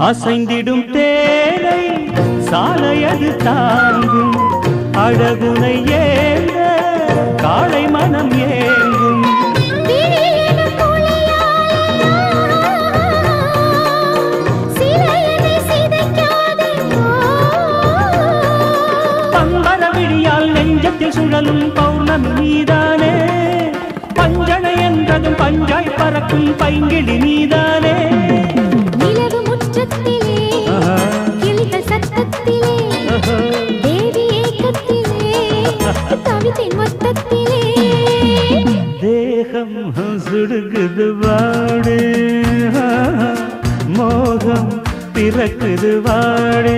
அசைந்திடும் தேனை சாலையது தாங்கும். அழகுனை ஏந்த காளை மனம் ஏங்கும். விழியெனும் விழியால் நெஞ்சத்தில் சுழலும் பௌர்ணமி நீதானே. பஞ்சனை என்றதும் பஞ்சாய் பறக்கும் பைங்கிழி நீதானே. தவித்தின் தேகம் சுடுகுது வாடு. மோகம் பிறக்குது வாடு.